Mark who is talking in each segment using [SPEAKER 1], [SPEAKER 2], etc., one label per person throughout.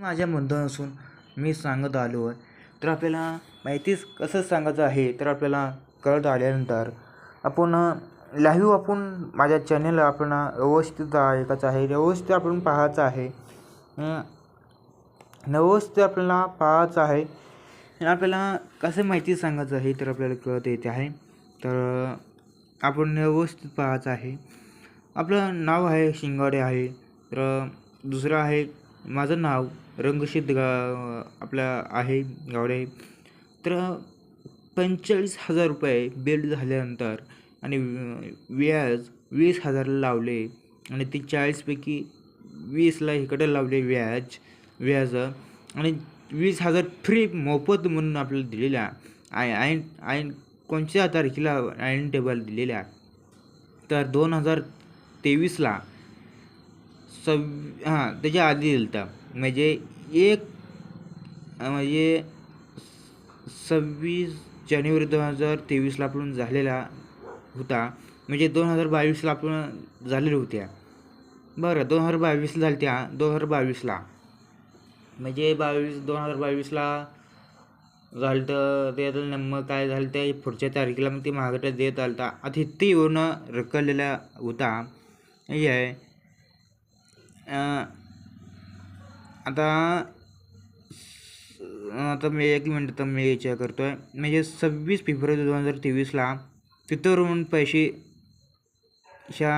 [SPEAKER 1] माझ्या मुद्दा असून मी सांगत आलो आहे तर आपल्याला माहितीच कसं सांगायचं आहे तर आपल्याला कळत आल्यानंतर आपण लाईव्ह आपण माझ्या चॅनलला आपण व्यवस्थित ऐकायचं आहे व्यवस्थित आपण पाहायचं आहे. व्यवस्थित आपल्याला पाहायचं आहे. आपल्याला कसं माहिती सांगायचं आहे तर आपल्याला कळत येते आहे. तर आपण व्यवस्थित पाहायचं आहे. आपलं नाव आहे शिंगाडे आहे. तर दुसरं आहे माझं नाव रंगशीत गा आपलं आहे गावडे. तर पंचेचाळीस हजार रुपये बिल झाल्यानंतर आणि व्याज वीस हजारला लावले आणि ती चाळीसपैकी वीसला इकडे लावले व्याज व्याज. आणि वीस हजार फ्री मोफत म्हणून आपल्याला दिलेल्या. आय आयन आयन कोणत्या तारखेला आयन टेबल दिलेल्या? तर दोन हजार तेवीसला सव हां त्याच्या आधी दिलता. म्हणजे एक म्हणजे सव्वीस जानेवारी दोन हजार तेवीसला आपण झालेला होता. म्हणजे दोन हजार बावीसला आपण झालेल्या होत्या. बरं दोन हजार बावीसला झाल्या त्या दोन हजार बावीसला. म्हणजे बावीस दोन हजार बावीसला झालं तर ते आता नंबर काय झालं ते पुढच्या तारखेला मग ते महागाट्यात देत आलं आता इथे येऊन रखडलेला होता. हे आहे. आता आता मी एक मिनटं तर मी विचार करतो आहे म्हणजे सव्वीस फेब्रुवारी दोन हजार तेवीसला तिथवरून पैसे ह्या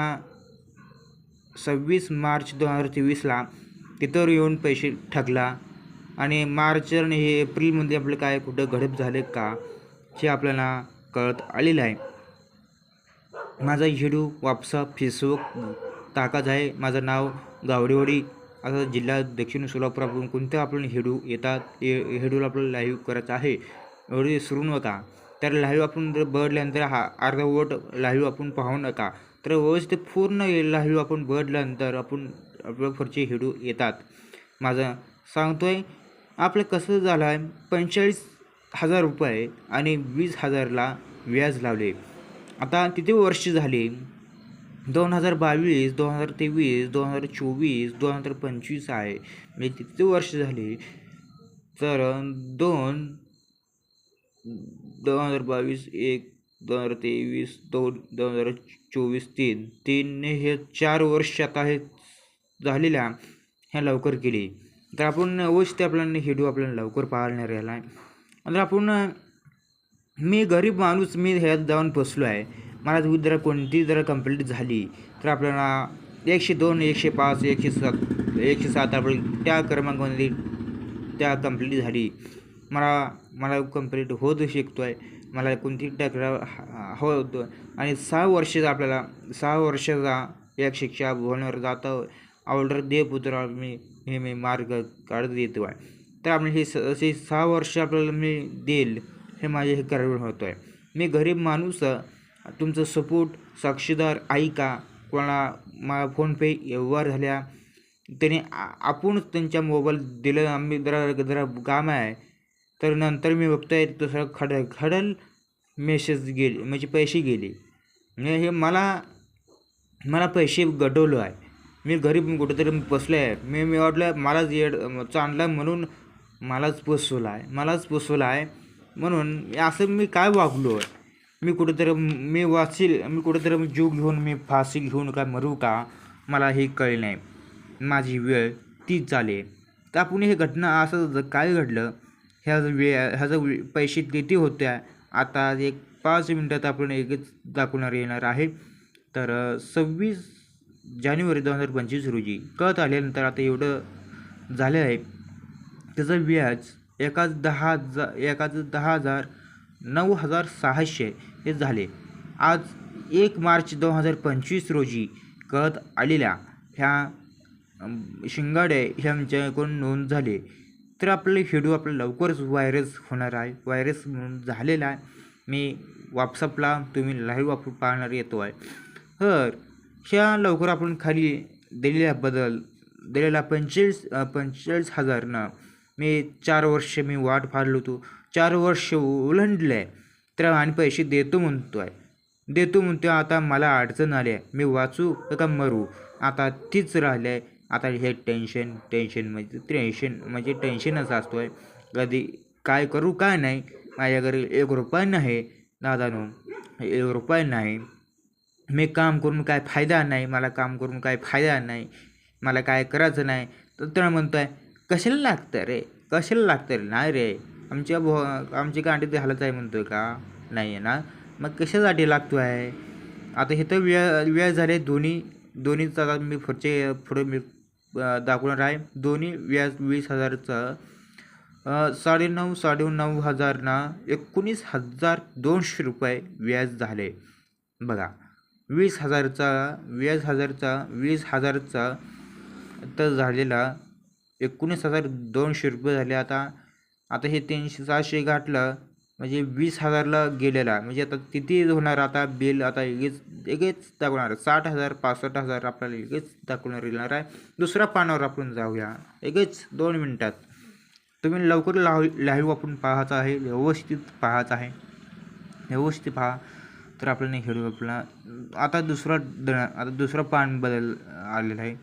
[SPEAKER 1] सव्वीस मार्च दोन हजार तेवीसला तिथवर येऊन पैसे ठकला आणि मार्च आणि हे एप्रिलमध्ये आपलं काय कुठं घडप झाले का हे आपल्याला कळत आलेलं आहे. माझा व्हिडिओ वापसा फेसबुक टाकाच आहे. माझं नाव गावडेवाडी. आता जिल्हा दक्षिण सोलापूरकडून कोणतं आपण हेडू येतात? हे हेडूला आपल्याला लाईव्ह करायचं आहे. एवढे सुरू नका तर लाईव्ह आपण जर बघल्यानंतर हा अर्धवट लाईव्ह आपण पाहू नका. तर व्यवस्थित पूर्ण लाईव्ह आपण बघल्यानंतर आपण आपल्या पुढचे हेडू येतात. माझं सांगतो आहे आपलं कसं झालं आहे पंचेचाळीस हजार रुपये आणि वीस हजारला व्याज लावले. आता किती वर्ष झाले? दोन हजार बावीस दोन हजार तेवीस दोन हजार चोवीस दोन हजार पंचवीस आहे. म्हणजे किती वर्ष झाली? तर दोन दोन हजार बावीस एक दोन हजार तेवीस दोन दोन हजार चोवीस तीन. तीनने हे चार वर्ष आता हे झालेल्या ह्या लवकर केली. तर आपण अवश्य आपल्याला हेडू आपल्याला लवकर पाहणार आला आहे तर आपण मी गरीब माणूस मी ह्यात जाऊन बसलो आहे मला तुम्ही जर कोणती जर कंप्लीट झाली तर आपल्याला एकशे दोन एकशे पाच एकशे सात एकशे सात आपण त्या क्रमांकामध्ये त्या कंप्लीट झाली. मला मला कंप्लीट होत शिकतो आहे मला कोणती तक्रार होतो. आणि सहा वर्षाचा आपल्याला सहा वर्षाचा एक शिक्षा भवनावर जातं ऑर्डर दे पुत्र मी हे मी मार्ग काढत येतो आहे तर आपण हे स असे सहा वर्ष आपल्याला मी देईल हे माझे हे करावे होतो आहे मी गरीब माणूस तुमचं सपोर्ट साक्षीदार ऐका कोणाला मला फोनपे व्यवहार झाल्या त्याने आपण त्यांच्या मोबाईल दिलं आम्ही जरा जरा काम आहे. तर नंतर मी बघताय तसं खड खडल मेसेज गेले म्हणजे पैसे गेले. म्हणजे हे मला मला पैसे गडवलं आहे. मी घरी कुठेतरी बसलो आहे. मी मी वाटलं मलाच येड चांगला म्हणून मलाच पोसवला आहे मलाच पोसवला आहे. म्हणून असं मी काय वागलो? आहे मी कुठेतरी मी वाचील मी कुठेतरी जीव घेऊन मी फाशी घेऊन का मरू का? मला हे कळले नाही. माझी वेळ तीच झाली. तर आपण हे घटना असं काय घडलं ह्या वे ह्याचं वे पैसे किती होत्या आता एक पाच मिनटात आपण एकच दाखवणार येणार आहे. तर सव्वीस जानेवारी दोन हजार पंचवीस रोजी कळत आल्यानंतर आता एवढं झालं आहे. त्याचं व्याज एकाच दहा हजार एकाच दहा हजार नऊ हजार सहाशे हे झाले. आज एक मार्च दोन हजार पंचवीस रोजी कळत आलेल्या ह्या शिंगाडे ह्यांच्याकडून नोंद झाली. तर आपले व्हिडिओ आपलं लवकरच व्हायरस होणार आहे. व्हायरस म्हणून झालेला आहे. मी व्हॉट्सअपला तुम्ही लाईव्ह वापरून पाहणार येतो आहे. तर ह्या लवकर आपण खाली दिलेल्या बदल दिलेला पंचेचाळीस पंचेचाळीस हजारनं मी चार वर्ष मी वाट फाडलो होतो. चार वर्ष ओलंडलं आहे तर आणि पैसे देतो म्हणतो आहे देतो म्हणतो आता मला अडचण आली आहे मी वाचू का मरू? आता तीच राहिले आहे आता हे टेन्शन टेन्शन म्हणजे टेन्शन म्हणजे टेन्शनच असतो आहे कधी काय करू काय नाही. माझ्या घरी एक रुपया नाही. दादानो एक रुपया नाही. मी काम करून काय फायदा नाही. मला काम करून काय फायदा नाही. मला काय करायचं नाही. तर त्याला म्हणतो आहे कशाला लागतं रे? कशाला लागतं रे? नाही रे. आमच्या भो आमची गांडीत हालत आहे म्हणतो आहे का? नाही आहे ना? मग कशासाठी लागतो आहे आता हे तर वेळ वेळ झाले दोन्ही दोन्हीचा आता मी पुढचे पुढे मी दाखवणार आहे. दोन्ही व्याज वीस हजारचं अ, साडेनऊ साडेनऊ हजार ना एकोणीस हजार दोनशे रुपये व्याज झाले. बघा वीस हजारचा वीस हजारचा वीस हजारचा तर झालेला एकोणीस हजार दोनशे रुपये झाले आता. आता हे तीनशे सहाशे गाठलं म्हणजे वीस हजारला गेलेला. म्हणजे आता किती होणार आता? बिल आता लगेच लगेच दाखवणार. साठ हजार पासष्ट हजार आपल्याला लगेच दाखवणार येणार आहे. दुसऱ्या पानावर आपण जाऊया. लगेच दोन मिनटात. तुम्ही लवकर लाव लाईव्ह आपण पाहायचं आहे व्यवस्थित पाहायचं आहे. व्यवस्थित पहा. तर आपल्याला हेडू आपला आता दुसरा द आता दुसरा पान बदल आलेला आहे.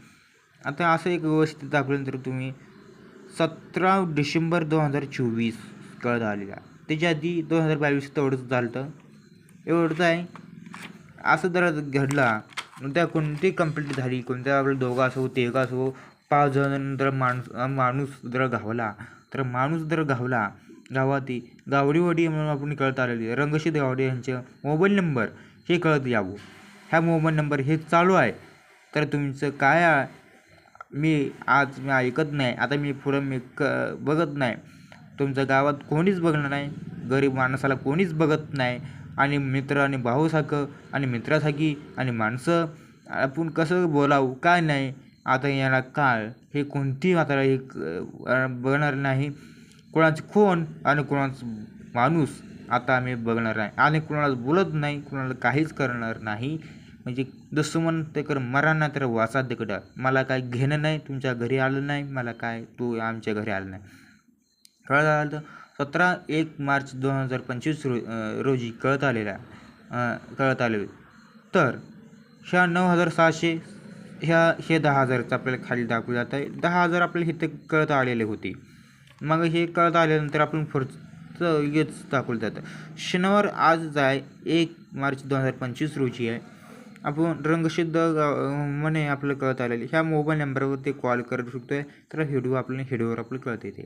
[SPEAKER 1] आता असं एक व्यवस्थित दाखवल्यानंतर तुम्ही सतरा डिसेंबर दोन हजार चोवीस कळत आलेला. त्याच्या आधी दोन हजार बावीस तेवढंच झालं होतं एवढंच आहे. असं जर घडला त्या कोणती कंप्लीट झाली? कोणत्या आपलं दोघं असो तेघा असो पाच जण जर माणूस माणूस जर घावला तर माणूस जर घावला गावाती गावडीवाडी म्हणून आपण कळत आलेली रंगशीत गावडे यांचे मोबाईल नंबर हे कळत यावं. ह्या मोबाईल नंबर हे चालू आहे. तर तुमचं काय आहे? मी आज मी ऐकत नाही. आता मी पुढं मी क बघत नाही. तुमच्या गावात कोणीच बघणार नाही? गरीब माणसाला कोणीच बघत नाही. आणि मित्र आणि भाऊसारखं आणि मित्रासारखी आणि माणसं आपण कसं बोलावं? काय नाही. आता याला काळ. हे कोणती आता हे क- बघणार नाही. कोणाचं कोण आणि कोणाचं माणूस आता आम्ही बघणार नाही. आणि कोणाला बोलत नाही कोणाला काहीच करणार नाही. म्हणजे दुश्मन ते कर मरा ना तर वाचा तिकडं मला काय घेणं नाही तुमच्या घरी आलं नाही मला काय तू आमच्या घरी आलं नाही. कळत आलं तर? सतरा एक मार्च दोन हजार पंचवीस रो रोजी कळत आलेला कळत आले. तर ह्या नऊ हजार सहाशे ह्या हे दहा हजारचं आपल्याला खाली दाखवलं जात आहे. दहा हजार आपल्याला इथे कळत आलेले होते. मग हे कळत आल्यानंतर आपण पुढचं लगेच दाखवलं जातं. शनिवार आज आहे एक मार्च दोन हजार पंचवीस रोजी आहे. आपण रंगशुद्ध म्हणे आपलं कळत आलेलं. ह्या मोबाईल नंबरवरती कॉल करू शकतो आहे तर हेडू आपल्याला हिडूवर आपलं कळत येते.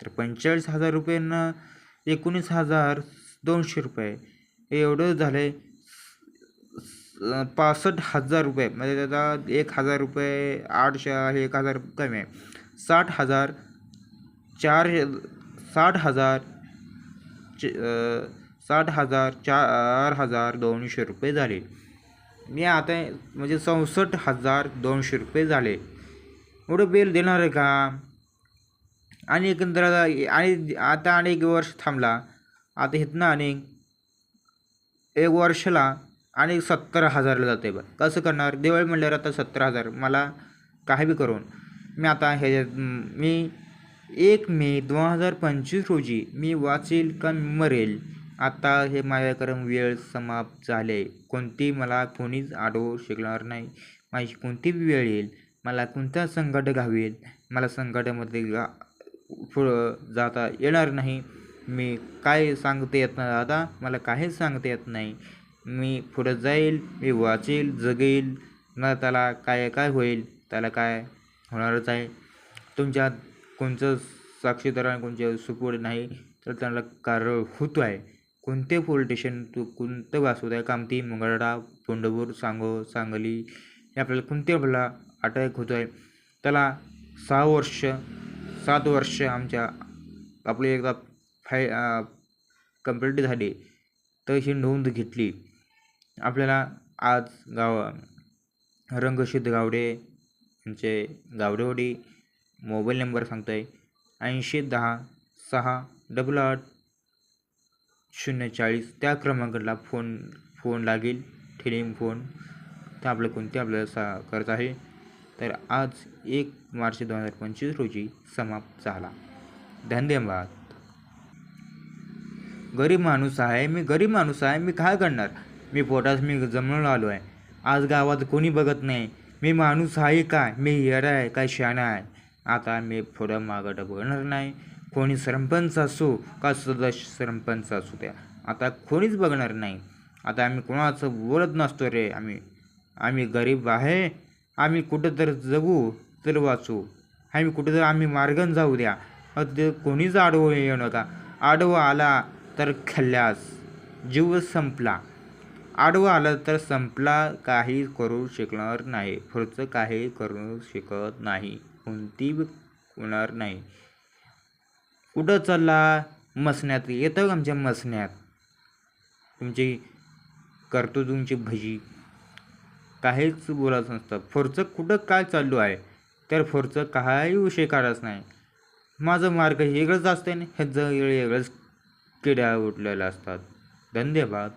[SPEAKER 1] तर पंचेचाळीस हजार रुपयांना एकोणीस हजार दोनशे रुपये. एवढं झालं आहे पासष्ट हजार रुपये. म्हणजे त्याचा एक हजार रुपये आठशे आहे एक हजार कमी आहे. साठ हजार चार साठ हजार साठ हजार चार हजार दोनशे रुपये झाले. मी आता म्हणजे चौसष्ट हजार दोनशे रुपये झाले. एवढं बिल देणार आहे का? आणि एकंदर आणि आता आणि एक वर्ष थांबला. आता इथनं आणि एक वर्षाला आणि सत्तर हजारला जाते बरं कसं करणार? दिवाळी म्हणल्यावर आता सत्तर हजार. मला काही बी करून. मी आता हे मी एक मे दोन हजार पंचवीस रोजी मी वाचेल का मरेल. आता हे माझ्याक्रम वेळ समाप्त झाले. कोणती मला कोणीच आडवू शकणार नाही. माझी कोणती वेळ येईल. मला कोणता संकट घावेल मला संकटामध्ये गा पुढं जाता येणार नाही. मी काय सांगता येत नाही आता मला काहीच सांगता येत नाही. मी पुढं जाईल. मी वाचेल. जगेल. ना त्याला काय काय होईल? त्याला काय होणारच आहे? तुमच्या कोणचं साक्षीदार आणि कोणच्या नाही तर त्याला कारळ होतो आहे. कोणते पोलीस स्टेशन तू कोणतं वाचवत आहे? कामती मंगळडा पोंडपूर सांगो सांगली हे आपल्याला कोणते आपल्याला अटॅक होतो आहे त्याला सहा वर्ष सात वर्ष आमच्या आपले एकदा फाय कंप्लीट झाली तर ही नोंद घेतली. आपल्याला आज गाव रंगशुद्ध गावडे यांचे गावडेवाडी मोबाईल नंबर सांगतो आहे ऐंशी दहा सहा डबल आठ शून्य चाळीस त्या क्रमांकाला फोन फोन लागेल. Telling phone. तर आपलं कोणते आपल्याला सा करत आहे. तर आज एक मार्च दोन हजार पंचवीस रोजी समाप्त झाला. धन्यवाद. गरीब माणूस आहे. मी गरीब माणूस आहे. मी काय करणार? मी पोटास मी जमून आलो आहे. आज गावात कोणी बघत नाही. मी माणूस आहे काय मी हिरा आहे काय शाणा आहे. आता मी पुढं मागं बघणार नाही. कोणी सरपंच असो का सदस्य सरपंच असू द्या. आता कोणीच बघणार नाही. आता आम्ही कोणाचं बोलत नसतो रे. आम्ही आम्ही गरीब आहे. आम्ही कुठं तर जगू तर वाचू. आम्ही कुठं तर आम्ही मार्गन जाऊ द्या. ते कोणीच आडवं येऊ नका. आडवं आला तर खल्ल्यास जीव संपला. आडवं आलं तर संपला काही करू शकणार नाही. पुढचं काही करू शकत नाही. कोणती होणार नाही. कुठं चालला? मसण्यात. येतं आमच्या मसण्यात? तुमची करतो तुमची भजी. काहीच बोलायचं नसतं. फोरचं कुठं काय चालू आहे? तर फोरचं काही विषय काढायच नाही. माझं मार्ग वेगळंच असतं ना ह्याचं वेगळंच किड्या उठलेल्या असतात. धन्यवाद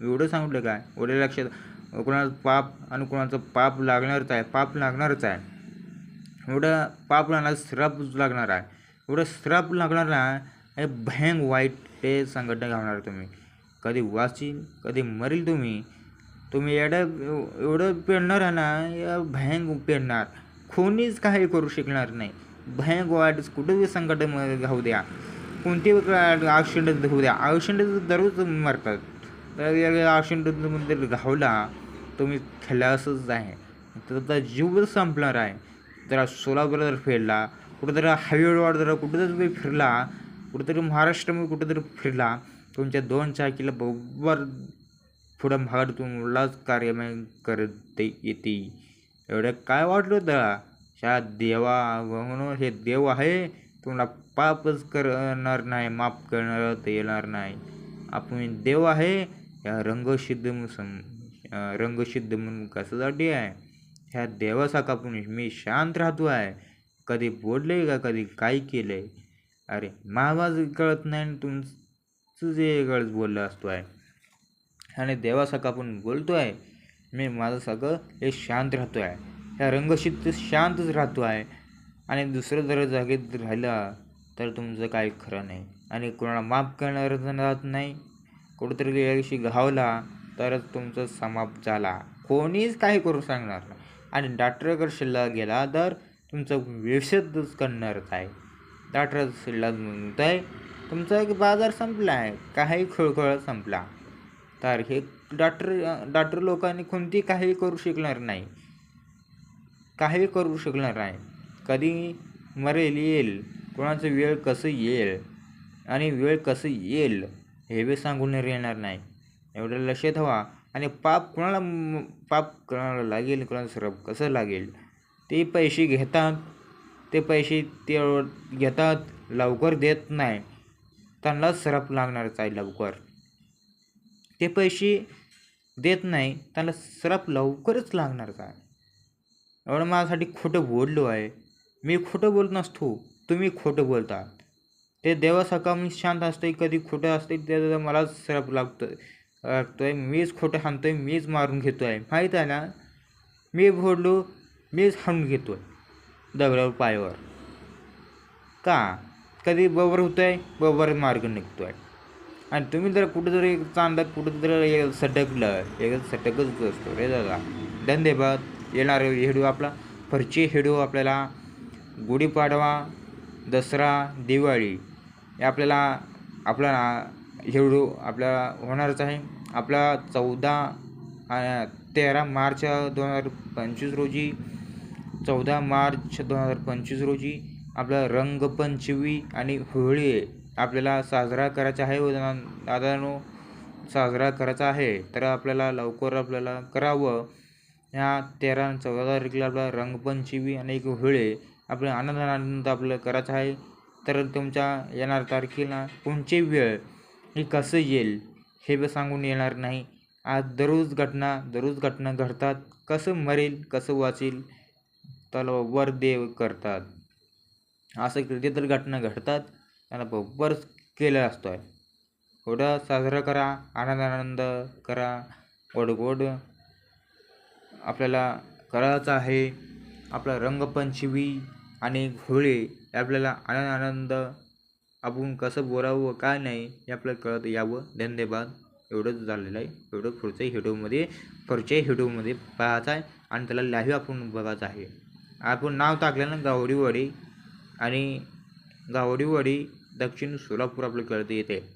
[SPEAKER 1] एवढं सांगितलं काय? एवढं लक्षात कोणाचं पाप आणि कोणाचं पाप लागणारच आहे. पाप लागणारच आहे. एवढं पाप लागणार श्राप लागणार आहे. एवढं श्राप लागणार ना हे भयंग वाईट ते संघटना घालणार तुम्ही. कधी वाचील कधी मरील तुम्ही. तुम्ही एवढं एवढं पेरणार आहे ना या भयंग पेरणार कोणीच काही करू शकणार नाही. भयंग वाईट कुठेही संकटामध्ये घाऊ द्या. कोणती ॲक्सिडेंट होऊ द्या. ॲक्सिडेंट दररोज मरतात तर ॲक्सिडेंटमध्ये घावला तुम्ही खलासच आहे. तर त्याचा जीवच संपणार आहे. जरा सोलापूरला जर फेडला कुठेतरी हायवेवर जरा कुठेतरी फिरला कुठंतरी महाराष्ट्रामध्ये कुठंतरी फिरला तुमच्या दोन चाकीला बरोबर पुढं भागात तुम्हालाच कार्यमय करत येते. एवढं काय वाटलं होतं? ह्या देवा म्हणून हे देव आहे तुम्हाला पापच करणार नाही माफ करणार तर येणार नाही. आपण देव आहे या रंगसिद्ध सम रंगसिद्ध म्हणून कशासाठी आहे? ह्या देवासारखा आपण मी शांत राहतो आहे. कधी बोलले का कधी काय केलं? आहे अरे मावाज कळत नाही आणि तुमचं जे गळत बोललं असतो आहे आणि देवासारखं आपण बोलतो आहे मी माझं सगळं हे शांत राहतो आहे ह्या रंगशीत शांतच राहतो आहे आणि दुसरं जर जागेत राहिलं तर तुमचं काही खरं नाही. आणि कोणाला माफ करणार राहत नाही. कुठंतरी याविषयी घावला तरच तुमचं समाप झाला. कोणीच काही करू सांगणार नाही. आणि डॉक्टरकडे शिल्लक गेला तर तुमचं व्यवसायच करणारच आहे. डॉक्टर शिल्लक म्हणत आहे तुमचा एक बाजार संपला आहे. काही खळखळ संपला. तर हे डॉक्टर डॉक्टर लोकांनी कोणती काही करू शकणार नाही. काही करू शकणार नाही. कधी मरेल येईल. कोणाचं वेळ कसं येईल? आणि वेळ कसं येईल? हे बी सांगून येणार नाही. एवढं लक्षात ठेवा. आणि पाप कोणाला पाप कोणाला लागेल? कोणाला सरप कसं लागेल? ते पैसे घेतात. ते पैसे ते घेतात लवकर देत नाही. त्यांना सरप लागणारच आहे लवकर. ते पैसे देत नाही त्यांना सरप लवकरच लागणारच आहे. एवढं माझ्यासाठी खोटं बोललो आहे. मी खोटं बोलत नसतो. तुम्ही खोटं बोलतात ते देवासारखा मी शांत असते कधी खोटं असते ते मलाच सरप लागतो लागतोय मीच खोटं हाणतोय मीच मारून घेतो आहे माहीत आहे ना? मी बोललो मीच हाणून घेतो आहे दगडावर पायावर. का? कधी बरोबर होतं आहे बरोबर मार्ग निघतो आहे आणि तुम्ही जर कुठंतरी चांदा कुठंतरी सटकलं एक सटकच असतो रे दादा. धंदेबाद येणार हेडू आपला फरची हेडू आपल्याला गुढीपाडवा दसरा दिवाळी हे आपल्याला आपला हेडू आपल्याला होणारच आहे. आपला चौदा तेरा मार्च दोन हजार पंचवीस रोजी चौदा मार्च दोन हजार पंचवीस रोजी आपला रंगपंचमी आणि होळी आपल्याला साजरा करायचा आहे. व दादानो साजरा करायचा आहे. तर आपल्याला लवकर आपल्याला करावं. ह्या तेरा चौदा तारखेला आपला रंगपंचमी आणि एक होळी आपलं आनंद आनंद आपलं करायचं आहे. तर तुमच्या येणार तारखेला कोणची वेळ हे कसं येईल हे बी सांगून येणार नाही. आज दररोज घटना दररोज घटना घडतात. कसं मरेल कसं वाचेल त्याला वर देव करतात. असं किती तर घटना घडतात. त्यांना बरोबर केलं असतो आहे एवढं साजरा करा आनंद आनंद करा गोड गोड आपल्याला करायचं आहे. आपला रंगपंचमी आणि होळी आपल्याला आनंद आनंद आपण कसं बोलावं काय नाही हे आपल्याला कळत यावं. धन्यवाद. एवढंच झालेलं आहे. एवढं पुढच्या हिडोमध्ये पुढच्या हिडोमध्ये पाहायचं आहे. आणि त्याला लाईव्ह आपण बघायचं आहे. आपण नाव टाकल्यानं गावडीवाडी आणि गावडीवाडी दक्षिण सोलापूर आपलं कळतं येते.